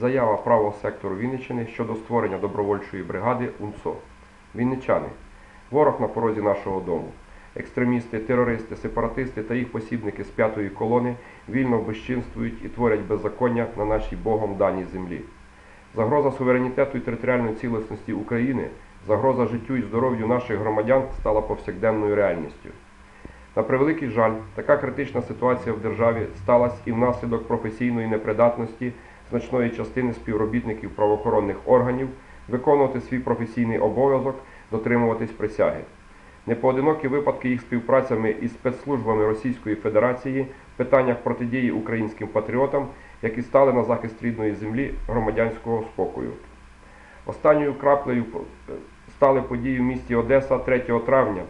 Заява правого сектору Вінниччини щодо створення добровольчої бригади УНСО. Вінничани. Ворог на порозі нашого дому. Екстремісти, терористи, сепаратисти та їх посібники з п'ятої колони вільно безчинствують і творять беззаконня на нашій Богом даній землі. Загроза суверенітету і територіальної цілісності України, загроза життю і здоров'ю наших громадян стала повсякденною реальністю. На превеликий жаль, така критична ситуація в державі сталася і внаслідок професійної непридатності значної частини співробітників правоохоронних органів виконувати свій професійний обов'язок, дотримуватись присяги. Непоодинокі випадки їх співпрацями із спецслужбами Російської Федерації в питаннях протидії українським патріотам, які стали на захист рідної землі громадянського спокою. Останньою краплею стали події в місті Одеса 3 травня.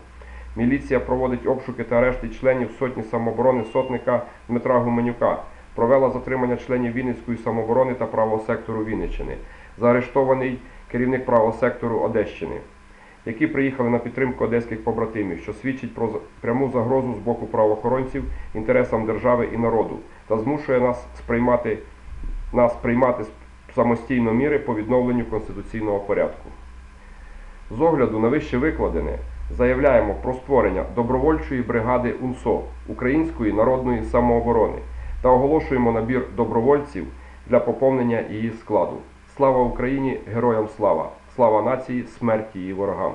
Міліція проводить обшуки та арешти членів сотні самооборони сотника Дмитра Гуменюка. Провела затримання членів Вінницької самооборони та правого сектору Вінниччини. Заарештований керівник правого сектору Одещини, які приїхали на підтримку одеських побратимів, що свідчить про пряму загрозу з боку правоохоронців інтересам держави і народу та змушує нас сприймати нас приймати самостійно міри по відновленню конституційного порядку. З огляду на вище викладене заявляємо про створення добровольчої бригади УНСО Української народної самооборони та оголошуємо набір добровольців для поповнення її складу. Слава Україні! Героям слава! Слава нації! Смерть її ворогам!